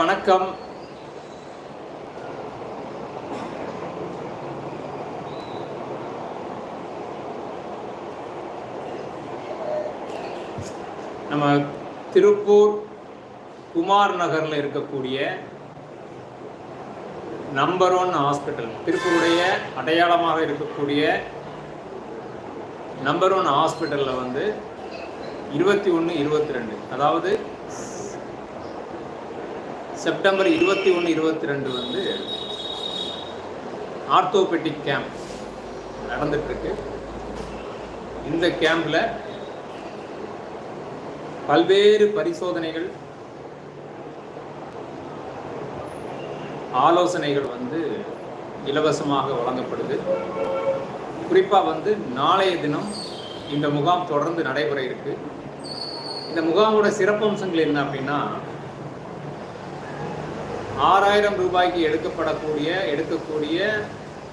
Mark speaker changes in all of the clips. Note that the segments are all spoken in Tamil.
Speaker 1: வணக்கம். நம்ம திருப்பூர் குமார் நகரில் இருக்கக்கூடிய நம்பர் ஒன் ஹாஸ்பிட்டல் திருப்பூருடைய அடையாளமாக இருக்கக்கூடிய நம்பர் ஒன் ஹாஸ்பிட்டலில் வந்து இருபத்தி ஒன்று இருபத்தி ரெண்டு. அதாவது செப்டம்பர் இருபத்தி ஒன்று இருபத்தி ரெண்டு வந்து ஆர்த்தோபெட்டிக் கேம்ப் நடந்துட்டுருக்கு. இந்த கேம்பில் பல்வேறு பரிசோதனைகள் ஆலோசனைகள் வந்து இலவசமாக வழங்கப்படுது. குறிப்பாக வந்து நாளைய தினம் இந்த முகாம் தொடர்ந்து நடைபெற இருக்குது இந்த முகாமோட சிறப்பம்சங்கள் என்ன அப்படின்னா ஆறாயிரம் ரூபாய்க்கு எடுக்கப்படக்கூடிய எடுக்கக்கூடிய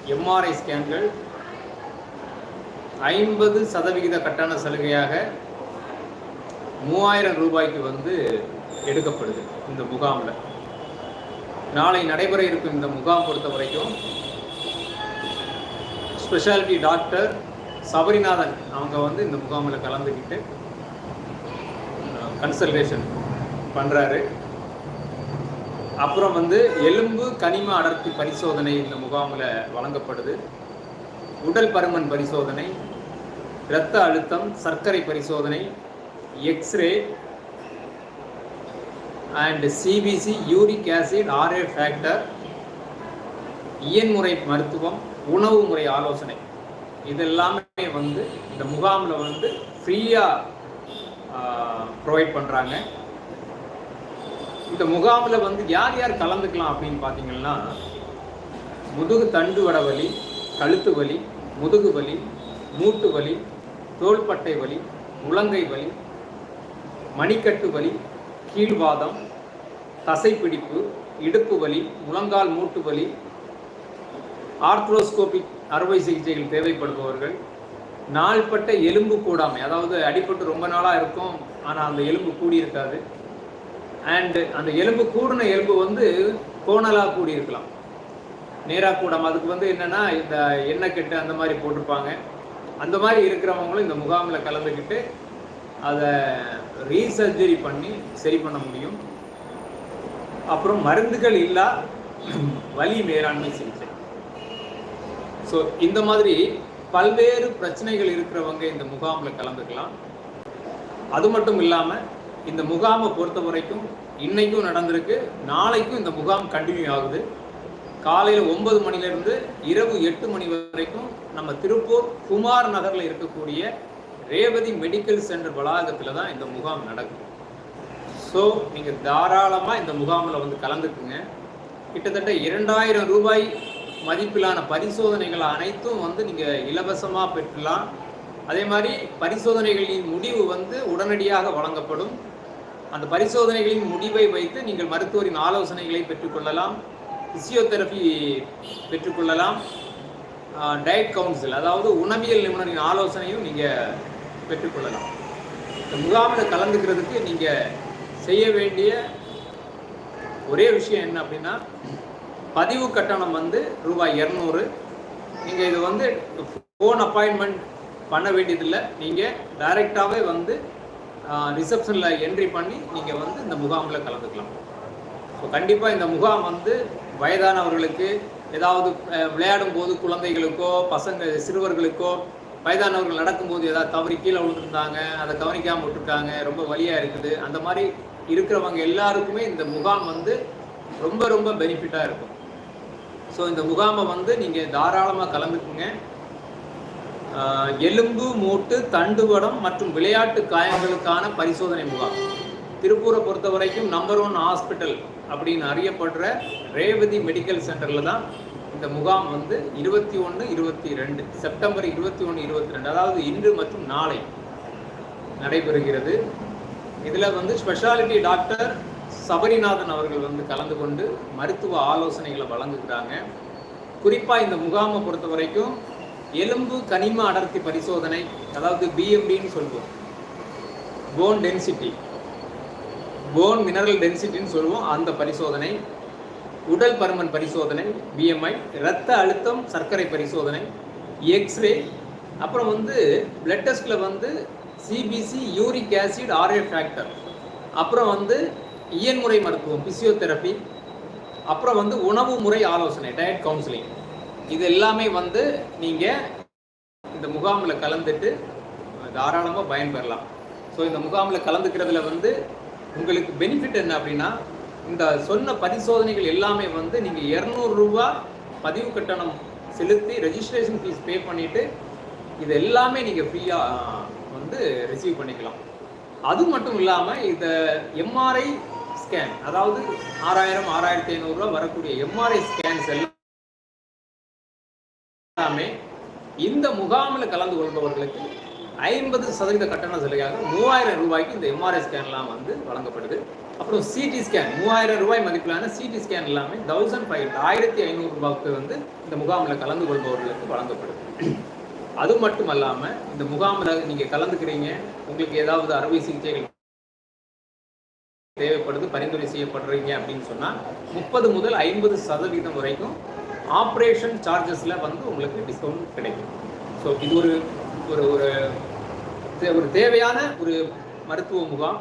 Speaker 1: எம்ஆர்ஐ ஸ்கேன்கள் ஐம்பது சதவிகித கட்டண சலுகையாக மூவாயிரம் ரூபாய்க்கு வந்து எடுக்கப்படுது இந்த முகாமில். நாளை நடைபெற இருக்கும் இந்த முகாம் பொறுத்த வரைக்கும் ஸ்பெஷாலிட்டி டாக்டர் சபரிநாதன் அவங்க வந்து இந்த முகாமில் கலந்துக்கிட்டு கன்சல்டேஷன் பண்ணுறாரு அப்புறம் வந்து எலும்பு கனிம அடர்த்தி பரிசோதனை இந்த முகாமில் வழங்கப்படுது. உடல் பருமன் பரிசோதனை இரத்த அழுத்தம் சர்க்கரை பரிசோதனை x-ray and CBC uric acid RA factor இயன்முறை மருத்துவம் உணவு முறை ஆலோசனை. இதெல்லாமே வந்து இந்த முகாமில் வந்து ஃப்ரீயாக ப்ரொவைட் பண்ணுறாங்க இந்த முகாமில் வந்து யார் யார் கலந்துக்கலாம் அப்படின்னு பார்த்தீங்கன்னா முதுகு தண்டு வட வலி கழுத்து வலி முதுகு வலி மூட்டு வலி தோள்பட்டை வலி முழங்கை வலி மணிக்கட்டு வலி கீழ்வாதம் தசைப்பிடிப்பு இடுப்பு வலி முழங்கால் மூட்டு வலி ஆர்த்ரோஸ்கோபிக் அறுவை சிகிச்சைகள் தேவைப்படுபவர்கள் நாள்பட்ட எலும்பு கூடாமை அதாவது அடிப்பட்டு ரொம்ப நாளாக இருக்கும் ஆனால் அந்த எலும்பு கூடி இருக்காது. அண்டு அந்த எலும்பு கூடின எலும்பு வந்து கோணலாக கூடி இருக்கலாம் நேராக கூடாமல் அதுக்கு வந்து என்னென்னா இந்த எண்ணெய் கெட்டு அந்த மாதிரி போட்டிருப்பாங்க. அந்த மாதிரி இருக்கிறவங்களும் இந்த முகாமில் கலந்துக்கிட்டு அதை ரீசர்ஜரி பண்ணி சரி பண்ண முடியும். அப்புறம் மருந்துகள் இல்லா வலி மேலாண்மை சிகிச்சை. ஸோ இந்த மாதிரி பல்வேறு பிரச்சனைகள் இருக்கிறவங்க இந்த முகாமில் கலந்துக்கலாம். அது மட்டும் இல்லாமல் இந்த முகாமை பொறுத்த வரைக்கும் இன்றைக்கும் நடந்திருக்கு. நாளைக்கும் இந்த முகாம் கண்டினியூ ஆகுது. காலையில் ஒன்பது மணிலேருந்து இரவு எட்டு மணி வரைக்கும் நம்ம திருப்பூர் குமார் நகரில் இருக்கக்கூடிய ரேவதி மெடிக்கல் சென்டர் வளாகத்தில் தான் இந்த முகாம் நடக்கும். ஸோ நீங்கள் தாராளமாக இந்த முகாமில் வந்து கலந்துக்குங்க. கிட்டத்தட்ட இரண்டாயிரம் ரூபாய் மதிப்பிலான பரிசோதனைகள் அனைத்தும் வந்து நீங்கள் இலவசமாக பெற்றலாம். அதே மாதிரி பரிசோதனைகளின் முடிவு வந்து உடனடியாக வழங்கப்படும். அந்த பரிசோதனைகளின் முடிவை வைத்து நீங்கள் மருத்துவரின் ஆலோசனைகளை பெற்றுக்கொள்ளலாம் பிசியோதெரபி பெற்றுக்கொள்ளலாம் டயட் கவுன்சில் அதாவது உணவியல் நிபுணரின் ஆலோசனையும் நீங்கள் பெற்றுக்கொள்ளலாம். இந்த முகாமில் கலந்துக்கிறதுக்கு நீங்கள் செய்ய வேண்டிய ஒரே விஷயம் என்ன அப்படின்னா பதிவு கட்டணம் வந்து ரூபாய் இரநூறு. நீங்கள் இது வந்து ஃபோன் அப்பாயின்மெண்ட் பண்ண வேண்டியதில்லை. நீங்கள் டைரெக்டாகவே வந்து ரிசப்ஷனில் என்ட்ரி பண்ணி நீங்கள் வந்து இந்த முகாமில் கலந்துக்கலாம். ஸோ கண்டிப்பாக இந்த முகாம் வந்து வயதானவர்களுக்கு ஏதாவது விளையாடும் போது குழந்தைகளுக்கோ பசங்க சிறுவர்களுக்கோ வயதானவர்கள் நடக்கும்போது ஏதாவது தவறி கீழே விழுந்துருந்தாங்க அதை கவனிக்காமல் விட்டுருக்காங்க ரொம்ப வழியாக இருக்குது அந்த மாதிரி இருக்கிறவங்க எல்லாருக்குமே இந்த முகாம் வந்து ரொம்ப ரொம்ப பெனிஃபிட்டாக இருக்கும். ஸோ இந்த முகாமை வந்து நீங்கள் தாராளமாக கலந்துக்குங்க. எலும்பு மூட்டு தண்டுவடம் மற்றும் விளையாட்டு காயங்களுக்கான பரிசோதனை முகாம். திருப்பூரை பொறுத்த வரைக்கும் நம்பர் ஒன் ஹாஸ்பிட்டல் அப்படின்னு அறியப்படுற ரேவதி மெடிக்கல் சென்டரில் தான் இந்த முகாம் வந்து இருபத்தி ஒன்று இருபத்தி ரெண்டு செப்டம்பர் இருபத்தி ஒன்று இருபத்தி ரெண்டு அதாவது இன்று மற்றும் நாளை நடைபெறுகிறது. இதில் வந்து ஸ்பெஷாலிட்டி டாக்டர் சபரிநாதன் அவர்கள் வந்து கலந்து கொண்டு மருத்துவ ஆலோசனைகளை வழங்குகிறாங்க. குறிப்பாக இந்த முகாமை பொறுத்த வரைக்கும் எலும்பு கனிம அடர்த்தி பரிசோதனை அதாவது பிஎம்டின்னு சொல்லுவோம் போன் டென்சிட்டி போன் மினரல் டென்சிட்டின்னு சொல்லுவோம் அந்த பரிசோதனை. உடல் பருமன் பரிசோதனை பிஎம்ஐ இரத்த அழுத்தம் சர்க்கரை பரிசோதனை எக்ஸ்ரே அப்புறம் வந்து பிளட் டெஸ்ட்டில் வந்து CBC uric acid RA factor அப்புறம் வந்து இயன்முறை மருத்துவம் பிசியோதெரப்பி அப்புறம் வந்து உணவு முறை ஆலோசனை டயட் கவுன்சிலிங் இது எல்லாமே வந்து நீங்கள் இந்த முகாமில் கலந்துட்டு தாராளமாக பயன்பெறலாம். ஸோ இந்த முகாமில் கலந்துக்கிறதுல வந்து உங்களுக்கு பெனிஃபிட் என்ன அப்படின்னா இந்த சொன்ன பரிசோதனைகள் எல்லாமே வந்து நீங்கள் இரநூறுவா பதிவு கட்டணம் செலுத்தி ரெஜிஸ்ட்ரேஷன் ஃபீஸ் பே பண்ணிவிட்டு இது எல்லாமே நீங்கள் ஃப்ரீயாக வந்து ரிசீவ் பண்ணிக்கலாம். அது மட்டும் இல்லாமல் இதை எம்ஆர்ஐ ஸ்கேன் அதாவது ஆறாயிரம் ஆறாயிரத்தி ஐநூறுரூவா வரக்கூடிய எம்ஆர்ஐ ஸ்கேன்ஸ் எல்லாம் இந்த முகாமில் கலந்து கொள்பவர்களுக்கு ஐம்பது சதவீத கட்டண சலுகையாக மூவாயிரம் ரூபாய்க்கு இந்த எம்ஆர்ஐ ஸ்கேன்லாம் வந்து வழங்கப்படுது. அப்புறம் சிடி ஸ்கேன் மூவாயிரம் ரூபாய் மதிப்பிலான சிடி ஸ்கேன் எல்லாமே தௌசண்ட் ஃபைவ் ஆயிரத்தி ஐநூறு ரூபாய்க்கு வந்து இந்த முகாமில் கலந்து கொள்பவர்களுக்கு வழங்கப்படுது. அது மட்டும் அல்லாமல் இந்த முகாமில் நீங்கள் கலந்துக்கிறீங்க உங்களுக்கு ஏதாவது அறுவை சிகிச்சைகள் தேவைப்படுது பரிந்துரை செய்யப்படுறீங்க அப்படின்னு சொன்னால் முப்பது முதல் ஐம்பது சதவீதம் வரைக்கும் ஆப்ரேஷன் சார்ஜஸில் வந்து உங்களுக்கு டிஸ்கவுண்ட் கிடைக்கும். ஸோ இது ஒரு ஒரு ஒரு ஒரு தேவையான ஒரு மருத்துவ முகாம்.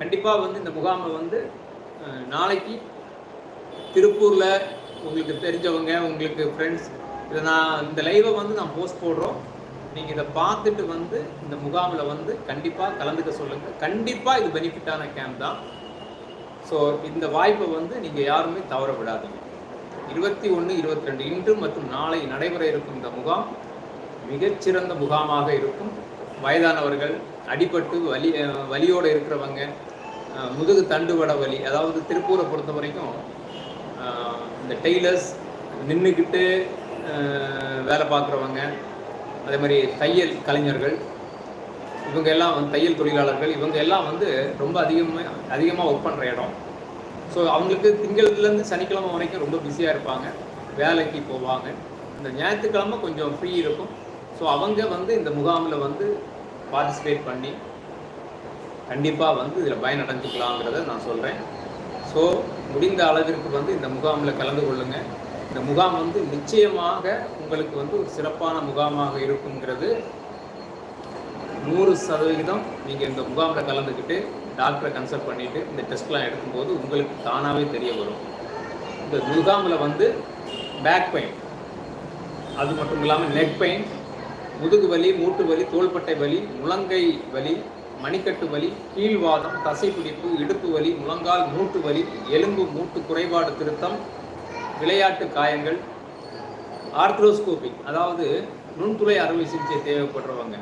Speaker 1: கண்டிப்பாக வந்து இந்த முகாமை வந்து நாளைக்கு திருப்பூரில் உங்களுக்கு தெரிஞ்சவங்க உங்களுக்கு ஃப்ரெண்ட்ஸ் இதை நான் இந்த லைவை வந்து நான் போஸ்ட் போடுறோம். நீங்கள் இதை பார்த்துட்டு வந்து இந்த முகாமில் வந்து கண்டிப்பாக கலந்துக்க சொல்லுங்கள் கண்டிப்பாக இது பெனிஃபிட்டான கேம்ப் தான். ஸோ இந்த வாய்ப்பை வந்து நீங்கள் யாருமே தவற விடாதீங்க இருபத்தி ஒன்று இருபத்தி ரெண்டு இன்று மற்றும் நாளை நடைபெற இருக்கும் இந்த முகாம் மிகச்சிறந்த முகாமாக இருக்கும். வயதானவர்கள் அடிபட்டு வலி வலியோடு இருக்கிறவங்க முதுகு தண்டுவட வலி அதாவது திருப்பூரை பொறுத்த வரைக்கும் இந்த டெய்லர்ஸ் நின்றுக்கிட்டு வேலை பார்க்குறவங்க அதே மாதிரி தையல் கலைஞர்கள் இவங்க எல்லாம் வந்து தையல் தொழிலாளர்கள் இவங்க எல்லாம் வந்து ரொம்ப அதிகமாக அதிகமாக ஒர்க் பண்ணுற இடம். ஸோ அவங்களுக்கு திங்கள்லேருந்து சனிக்கிழமை வரைக்கும் ரொம்ப பிஸியாக இருப்பாங்க. வேலைக்கு போவாங்க. இந்த ஞாயிற்றுக்கிழமை கொஞ்சம் ஃப்ரீ இருக்கும். ஸோ அவங்க வந்து இந்த முகாமில் வந்து பார்ட்டிசிபேட் பண்ணி கண்டிப்பாக வந்து இதில் பயனடைஞ்சிக்கலாங்கிறத நான் சொல்கிறேன் ஸோ முடிந்த அளவிற்கு வந்து இந்த முகாமில் கலந்து கொள்ளுங்கள் இந்த முகாம் வந்து நிச்சயமாக உங்களுக்கு வந்து ஒரு சிறப்பான முகாமாக இருக்குங்கிறது நூறு சதவிகிதம் நீங்கள் இந்த முகாமில் கலந்துக்கிட்டு டாக்டரை கன்சல்ட் பண்ணிவிட்டு இந்த டெஸ்ட்லாம் எடுக்கும்போது உங்களுக்கு தானாகவே தெரிய வரும். இந்த முகாமில் வந்து பேக் பெயின் அது மட்டும் இல்லாமல் நெக் பெயின் முதுகு வலி மூட்டு வலி தோள்பட்டை வலி முழங்கை வலி மணிக்கட்டு வலி கீழ்வாதம் தசைப்பிடிப்பு இடுப்பு வலி முழங்கால் மூட்டு வலி எலும்பு மூட்டு குறைபாடு திருத்தம் விளையாட்டு காயங்கள் ஆர்த்ரோஸ்கோபிக் அதாவது நுண்துளை அறுவை சிகிச்சை தேவைப்படுறவங்க.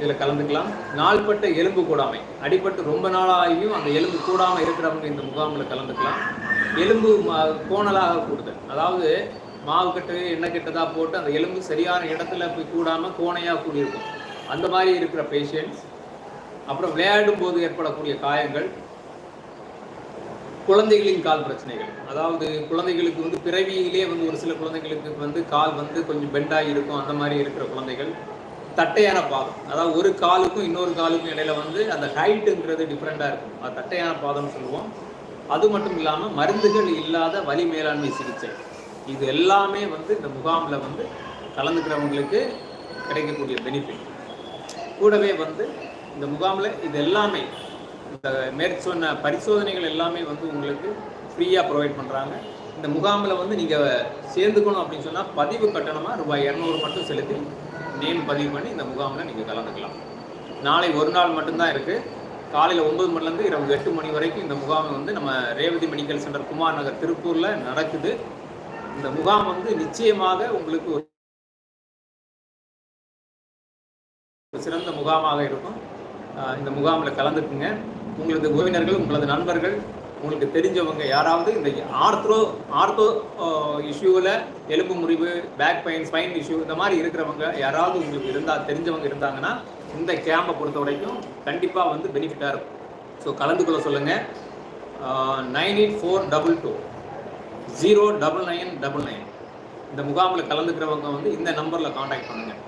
Speaker 1: இதில் கலந்துக்கலாம். நாள்பட்ட எலும்பு கூடாமை. அடிப்பட்டு ரொம்ப நாளாகியும் அந்த எலும்பு கூடாமல் இருக்கிறவங்க இந்த முகாமில் கலந்துக்கலாம். எலும்பு கோணலாக கூடுதல். அதாவது மாவு கட்டு எண்ணெய் கெட்டதாக போட்டு அந்த எலும்பு சரியான இடத்துல போய் கூடாமல் கோணையாக கூடியிருக்கும். அந்த மாதிரி இருக்கிற பேஷண்ட்ஸ் அப்புறம் விளையாடும் போது ஏற்படக்கூடிய காயங்கள். குழந்தைகளின் கால் பிரச்சனைகள். அதாவது குழந்தைகளுக்கு வந்து பிறவியிலே வந்து ஒரு சில குழந்தைகளுக்கு வந்து கால் வந்து கொஞ்சம் பெண்டாகி இருக்கும். அந்த மாதிரி இருக்கிற குழந்தைகள். தட்டையான பாதம். அதாவது ஒரு காலுக்கும் இன்னொரு காலுக்கும் இடையில வந்து அந்த ஹைட்டுங்கிறது டிஃப்ரெண்ட்டாக இருக்கும். அது தட்டையான பாதம்னு சொல்லுவோம். அது மட்டும் இல்லாமல் மருந்துகள் இல்லாத வலி மேலாண்மை சிகிச்சை. இது எல்லாமே வந்து இந்த முகாமில் வந்து கலந்துக்கிறவங்களுக்கு கிடைக்கக்கூடிய பெனிஃபிட் கூடவே வந்து இந்த முகாமில் இது எல்லாமே இந்த மேற்சொன்ன பரிசோதனைகள் எல்லாமே வந்து உங்களுக்கு ஃப்ரீயாக ப்ரொவைட் பண்ணுறாங்க இந்த முகாமில் வந்து நீங்கள் சேர்ந்துக்கணும் அப்படின்னு சொன்னால் பதிவு கட்டணமாக ரூபாய் இரநூறு மட்டும் செலுத்தி நேம் பதிவு பண்ணி இந்த முகாமில் நீங்கள் கலந்துக்கலாம். நாளை ஒரு நாள் மட்டும்தான் இருக்குது காலையில் ஒன்பது மணிலேருந்து இரவு எட்டு மணி வரைக்கும் இந்த முகாம் வந்து நம்ம ரேவதி மெடிக்கல் சென்டர் குமார் நகர் திருப்பூரில் நடக்குது. இந்த முகாம் வந்து நிச்சயமாக உங்களுக்கு ஒரு சிறந்த முகாமாக இருக்கும். இந்த முகாமில் கலந்துக்குங்க. உங்களது உறவினர்கள் உங்களது நண்பர்கள் உங்களுக்கு தெரிஞ்சவங்க யாராவது இந்த ஆர்த்ரோ ஆர்த்தோ இஷ்யூவில் எலும்பு முறிவு பேக் பெயின் ஸ்பைன் இஷ்யூ இந்த மாதிரி இருக்கிறவங்க யாராவது உங்களுக்கு இருந்தால் தெரிஞ்சவங்க இருந்தாங்கன்னா இந்த கேம்பை பொறுத்த வரைக்கும் கண்டிப்பாக வந்து பெனிஃபிட்டாக இருக்கும். ஸோ கலந்து கொள்ள சொல்லுங்கள் nine eight four double two. Zero double nine double nine. இந்த முகாமில் கலந்துக்கிறவங்க வந்து இந்த நம்பரில் காண்டாக்ட் பண்ணுங்கள்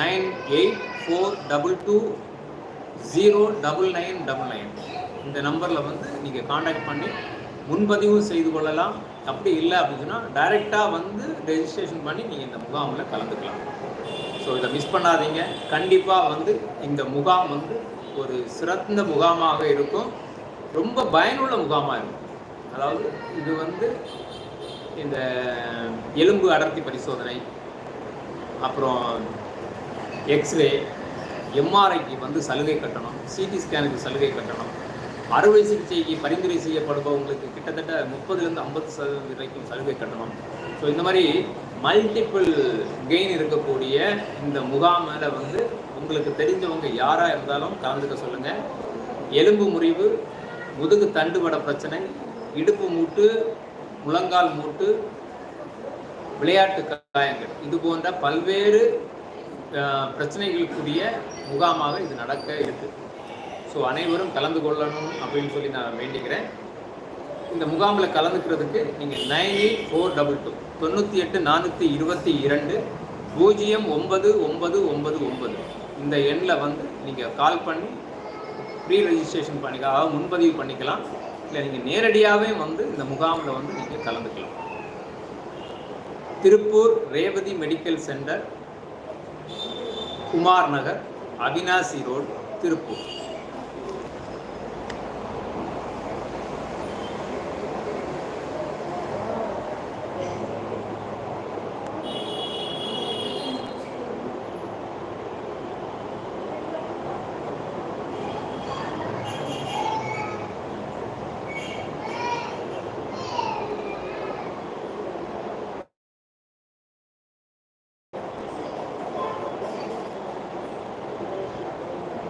Speaker 1: nine eight four double two. Zero double nine double nine. இந்த நம்பரில் வந்து நீங்கள் காண்டாக்ட் பண்ணி முன்பதிவு செய்து கொள்ளலாம். அப்படி இல்லை அப்படின்னு சொன்னால் டைரெக்டாக வந்து ரெஜிஸ்ட்ரேஷன் பண்ணி நீங்கள் இந்த முகாமில் கலந்துக்கலாம். ஸோ இதை மிஸ் பண்ணாதீங்க. கண்டிப்பாக வந்து இந்த முகாம் வந்து ஒரு சிறந்த முகாமாக இருக்கும். ரொம்ப பயனுள்ள முகாமாக இருக்கும். அதாவது இது வந்து இந்த எலும்பு அடர்த்தி பரிசோதனை அப்புறம் எக்ஸ்ரே எம்ஆர்ஐக்கு வந்து சலுகை கட்டணம் சிடி ஸ்கேனுக்கு சலுகை கட்டணம் அறுவை சிகிச்சைக்கு பரிந்துரை செய்யப்படுபவங்களுக்கு கிட்டத்தட்ட முப்பதுலேருந்து ஐம்பது சதவீதம் வரைக்கும் சலுகை கட்டணம். ஸோ இந்த மாதிரி மல்டிபிள் கெயின் இருக்கக்கூடிய இந்த முகாமில் வந்து உங்களுக்கு தெரிஞ்சவங்க யாராக இருந்தாலும் கலந்துக்க சொல்லுங்கள் எலும்பு முறிவு முதுகு தண்டுவட பிரச்சனை இடுப்பு மூட்டு முழங்கால் மூட்டு விளையாட்டு காயங்கள். இது போன்ற பல்வேறு பிரச்சனைகளுக்குரிய முகாமாக இது நடக்க இருக்குது ஸோ அனைவரும் கலந்து கொள்ளணும் அப்படின்னு சொல்லி நான் வேண்டிக்கிறேன். இந்த முகாமில் கலந்துக்கிறதுக்கு நீங்கள் nine eight four double two தொண்ணூற்றி எட்டு நானூற்றி இருபத்தி இரண்டு பூஜ்ஜியம் ஒன்பது ஒன்பது ஒன்பது ஒன்பது. இந்த எண்ணில் வந்து நீங்கள் கால் பண்ணி ப்ரீ ரெஜிஸ்ட்ரேஷன் பண்ணிக்கலாம். அதாவது முன்பதிவு பண்ணிக்கலாம். இல்லை நீங்கள் நேரடியாகவே வந்து இந்த முகாமில் வந்து நீங்கள் கலந்துக்கலாம். Tiruppur Revathi medical centre Kumar Nagar Avinashi road Tiruppur.